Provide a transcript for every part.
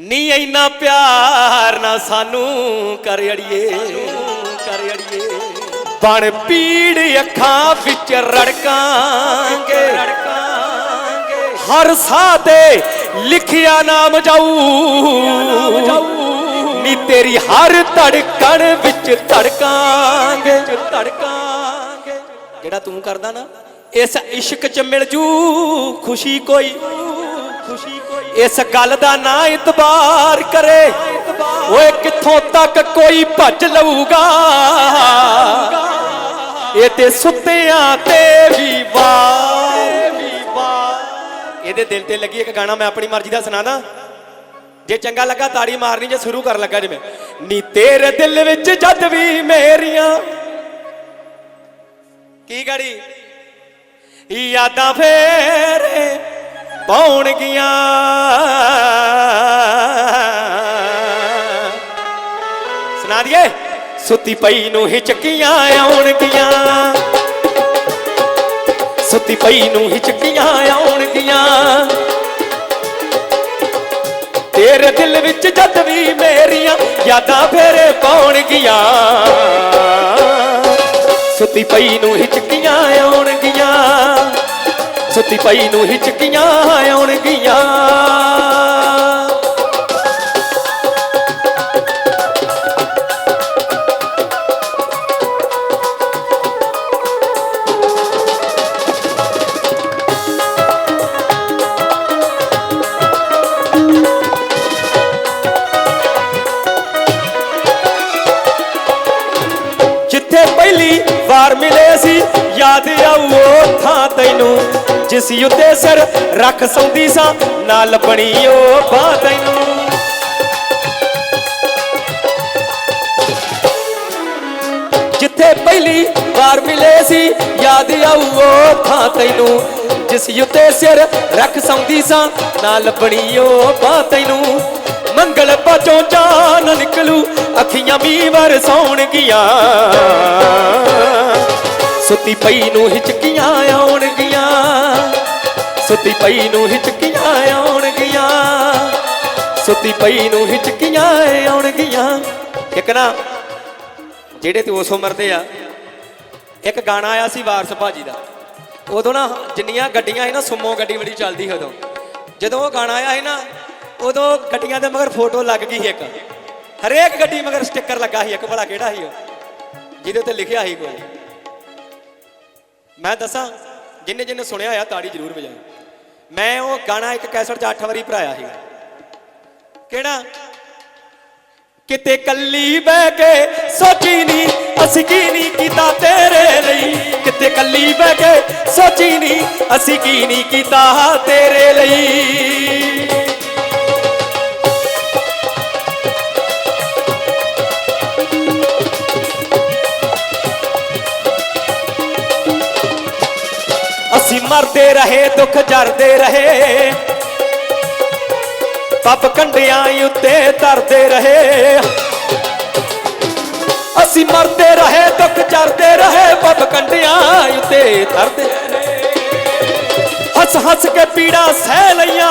ਨੀ ਇੰਨਾ ਪਿਆਰ ਨਾ ਸਾਨੂੰ ਕਰ ਅੜੀਏ ਕਰ ਅੜੀਏ। ਬਣ ਪੀੜ ਅੱਖਾਂ ਵਿੱਚ ਰੜਕਾਂਗੇ। ਰੜਕਾਂਗੇ। ਹਰ ਸਾਹ ਤੇ ਲਿਖਿਆ ਨਾਮ ਜਾਊ। ਨੀ ਤੇਰੀ ਹਰ ਧੜਕਣ ਵਿੱਚ ਧੜਕਾਂਗੇ। ਧੜਕਾਂਗੇ। ਜਿਹੜਾ ਤੂੰ ਕਰਦਾ ਨਾ ਇਸ ਇਸ਼ਕ ਚ ਮਿਲ ਜੂ ਖੁਸ਼ੀ ਕੋਈ। ਖੁਸ਼ੀ ਕੋਈ ਇਸ ਗੱਲ ਦਾ ਨਾ ਇਤਬਾਰ ਕਰੇ। ਓਏ, ਕਿੱਥੋਂ ਤੱਕ ਕੋਈ ਭੱਜ ਲਊਗਾ? ਇਹ ਤੇ ਸੁੱਤਿਆਂ ਤੇ ਵੀ ਵਾਰ। ਇਹਦੇ ਦਿਲ ਤੇ ਲੱਗੀ ਇੱਕ ਗਾਣਾ ਮੈਂ ਆਪਣੀ ਮਰਜ਼ੀ ਦਾ ਸੁਣਾਦਾ। ਜੇ ਚੰਗਾ ਲੱਗਾ ਤਾੜੀ ਮਾਰਨੀ, ਜੇ ਸ਼ੁਰੂ ਕਰਨ ਲੱਗਾ ਜਿਵੇਂ। ਨੀ ਤੇਰੇ ਦਿਲ ਵਿੱਚ ਜਦ ਵੀ ਮੇਰੀਆਂ। ਕੀ ਗੜੀ? ਯਾਦਾਂ ਫੇਰੇ। ਪਾਉਣਗੀਆਂ ਸੁਣਾ ਦਈਏ, ਸੁੱਤੀ ਪਈ ਨੂੰ ਹਿਚਕੀਆਂ ਆਉਣਗੀਆਂ ਸੁੱਤੀ ਪਈ ਨੂੰ ਹਿਚਕੀਆਂ ਆਉਣਗੀਆਂ ਤੇਰੇ ਦਿਲ ਵਿੱਚ ਜਦ ਵੀ ਮੇਰੀਆਂ ਯਾਦਾਂ ਫੇਰੇ ਪਾਉਣਗੀਆਂ ਸੁੱਤੀ ਪਈ ਨੂੰ ਹਿਚਕੀਆਂ ਆਉਣਗੀਆਂ ਸੁੱਤੀ ਪਈ ਨੂੰ ਹਿਚਕੀਆਂ ਆਉਣਗੀਆਂ। ਜਿੱਥੇ ਪਹਿਲੀ ਵਾਰ ਮਿਲੇ ਸੀ, ਯਾਦ ਆਊ ਉਹ ਥਾਂ ਤੈਨੂੰ। ਜਿਸ ਉੱਤੇ ਸਿਰ ਰੱਖ ਸੌਂਦੀ ਸਾਂ ਨਾ ਲੱਭਣੀ ਉਹ ਬਾਹ ਤੈਨੂੰ। ਜਿੱਥੇ ਪਹਿਲੀ ਵਾਰ ਮਿਲੇ ਸੀ, ਯਾਦ ਆਊ ਉਹ ਥਾਂ ਤੈਨੂੰ। ਜਿਸ ਉੱਤੇ ਸਿਰ ਰੱਖ ਸੌਂਦੀ ਸਾਂ ਨਾ ਲੱਭਣੀ ਉਹ ਬਾਹ ਤੈਨੂੰ। ਮੰਗਲ ਪਾਚੋਂ ਜਾਨ ਨਿਕਲੂ, ਅੱਖੀਆਂ ਵੀ ਵਰਸਾਉਣਗੀਆਂ ਸੁੱਤੀ ਪਈ ਨੂੰ ਹਿਚਕੀਆਂ ਆਉਣਗੀਆਂ। ਸੁੱਤੀ ਪਈ ਨੂੰ ਹਿਚਕੀਆਂ ਆਉਣਗੀਆਂ। ਸੁੱਤੀ ਪਈ ਨੂੰ ਹਿਚਕੀਆਂ ਆਉਣਗੀਆਂ। ਇੱਕ ਨਾ, ਜਿਹੜੇ ਤੇ ਉਸ ਉਮਰ ਦੇ ਆ, ਇੱਕ ਗਾਣਾ ਆਇਆ ਸੀ ਵਾਰਸ ਭਾਜੀ ਦਾ। ਉਦੋਂ ਨਾ ਜਿੰਨੀਆਂ ਗੱਡੀਆਂ ਸੀ ਨਾ, ਸੁਮੋ ਗੱਡੀ ਬੜੀ ਚੱਲਦੀ ਸੀ ਉਦੋਂ। ਜਦੋਂ ਉਹ ਗਾਣਾ ਆਇਆ ਸੀ ਨਾ, ਉਦੋਂ ਗੱਡੀਆਂ ਦੇ ਮਗਰ ਫੋਟੋ ਲੱਗ ਗਈ ਸੀ ਇੱਕ। ਹਰੇਕ ਗੱਡੀ ਮਗਰ ਸਟicker ਲੱਗਾ ਸੀ, ਇੱਕ ਭਲਾ ਕਿਹੜਾ ਸੀ ਉਹ? ਜਿਹਦੇ ਉੱਤੇ ਲਿਖਿਆ ਸੀ ਕੋਈ। ਮੈਂ ਦੱਸਾਂ, ਜਿੰਨੇ ਜਿੰਨੇ ਸੁਣਿਆ ਆ ਤਾੜੀ ਜ਼ਰੂਰ ਵਜਾਓ। ਮੈਂ ਉਹ ਗਾਣਾ ਇੱਕ ਕੈਸਟ 'ਚ 8 ਵਾਰੀ ਭਰਾਇਆ ਸੀਗਾ। ਕਿਹੜਾ? ਕਿਤੇ ਕੱਲੀ ਬਹਿ ਕੇ ਸੋਚੀ ਨਹੀਂ ਅਸੀਂ ਕੀ ਨਹੀਂ ਕੀਤਾ ਤੇਰੇ ਲਈ? ਕਿਤੇ ਕੱਲੀ ਬਹਿ ਕੇ ਸੋਚੀ ਨਹੀਂ ਅਸੀਂ ਕੀ ਨਹੀਂ ਕੀਤਾ ਤੇਰੇ ਲਈ? ਮਰਦੇ ਰਹੇ, ਦੁੱਖ ਜਰਦੇ ਰਹੇ। ਪੱਪ ਕੰਡਿਆਂ ਉੱਤੇ ਤਰਦੇ ਰਹੇ। ਅਸੀਂ ਮਰਦੇ ਰਹੇ, ਦੁੱਖ ਚਰਦੇ ਰਹੇ ਪੱਪ ਕੰਡਿਆਂ ਉੱਤੇ ਤਰਦੇ ਹੱਸ ਹੱਸ ਕੇ ਪੀੜਾ ਸਹਿ ਲਈਆਂ,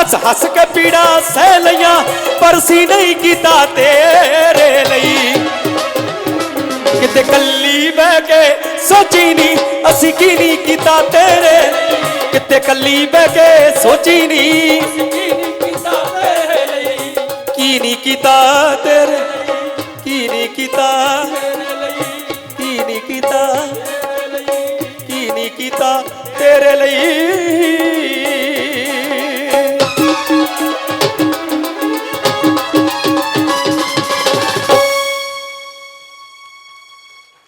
ਹੱਸ ਹੱਸ ਕੇ ਪੀੜਾ ਸਹਿ ਲਈਆਂ, ਪਰ ਸੀ ਨਹੀਂ ਕੀਤਾ ਤੇਰੇ ਲਈ। ਕਿਤੇ ਕੱਲੀ ਬਹਿ ਕੇ ਸੋਚੀ ਨਹੀਂ ਅਸੀਂ ਕੀ ਨਹੀਂ ਕੀਤਾ ਤੇਰੇ? ਕਿਤੇ ਕੱਲੀ ਬਹਿ ਕੇ ਸੋਚੀ ਨਹੀਂ ਕੀ ਨਹੀਂ ਕੀਤਾ ਤੇਰੇ? ਕੀ ਨਹੀਂ ਕੀਤਾ? ਕੀ ਨਹੀਂ ਕੀਤਾ? ਕੀ ਨਹੀਂ ਕੀਤਾ ਤੇਰੇ ਲਈ?